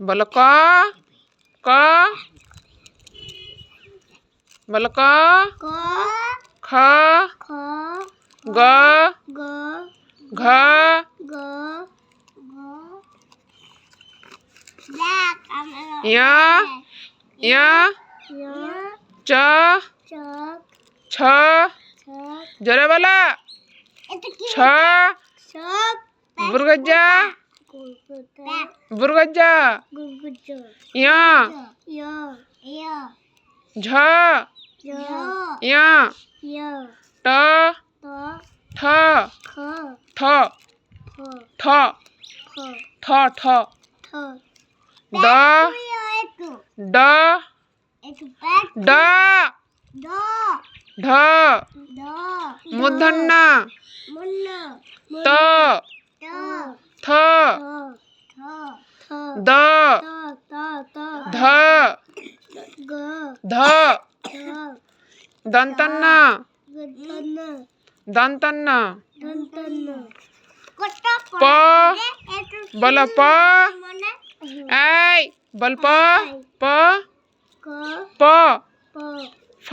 বলো ক ক বলো ক ক খ খ গ গ ঘ গ গ দেখ আমার ইয়া ইয়া। ইয়া। ঝ। ইয়া। ট। ঠ। ঠ। ঠ। ঠ। ঠ ঠ। ড। ড। ড। ড। ঢ। মূর্ধন্য ত। ध। ध। दंतन्ना। दंतन्ना। प। बल प। ऐ। बल प। प। प। फ।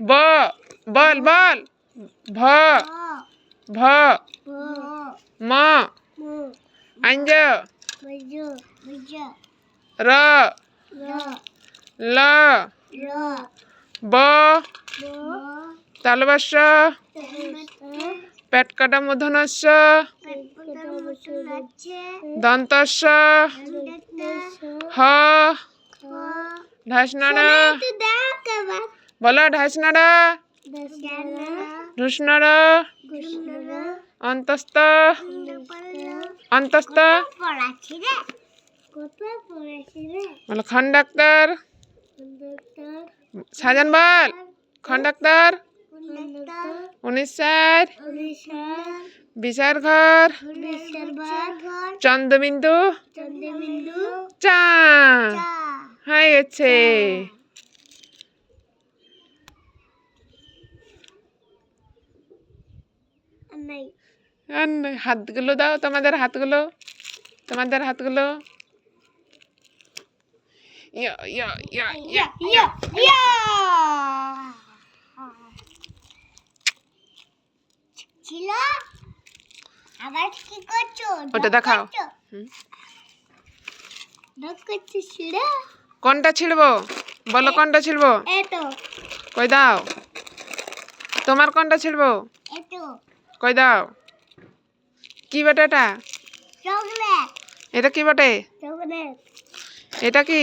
ब। बल बल। भ। भ। म। अंज। র। ল। ব। তালবাস। পেট কাটা দন্তস্য। হ। ঢাসনাড়। বলো ঢাসনাড়। ঢুসনাড়। অন্তস্ত অন্তস্ত বলো খন্ডাক্তর সাজান বল। খন্ডাক্তর উনিশ চার বিচার ঘর। চন্দ্রবিন্দু। চা। হয়ে গেছে। হাতগুলো দাও তোমাদের হাতগুলো। তোমাদের হাতগুলো। ইয়া ইয়া ইয়া ইয়া ইয়া ইয়া ছিল আবার কি করছ? ওটা দেখাও। ডক করছ ছিল কোনটা ছিড়বো? বলো কোনটা ছিড়বো? এতো কই দাও। তোমার কোনটা ছিড়বো? এতো কই দাও। কি বেটা এটা? চকলেট। এটা কি বটে? চকলেট। এটা কি?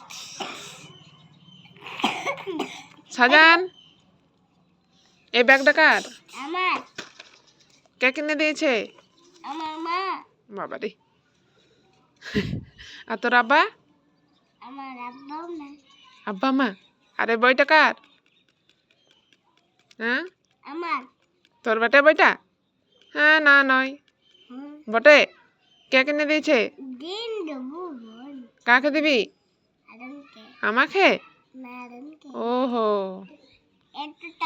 শাহজাহান এই ব্যাগটা কার? আমার। কে কিনে দিয়েছে? আমার মা। বাবা রে আর তোর আব্বা? আমার আব্বাও না আব্বা মা? আরে বইটা কার? হ্যাঁ? আমার। তোর বেটে বইটা? হ্যাঁ না নয়। বটে? কে কিনে দিয়েছে? দিন দেবো কাকে দিবি? আমাকে? ओहो।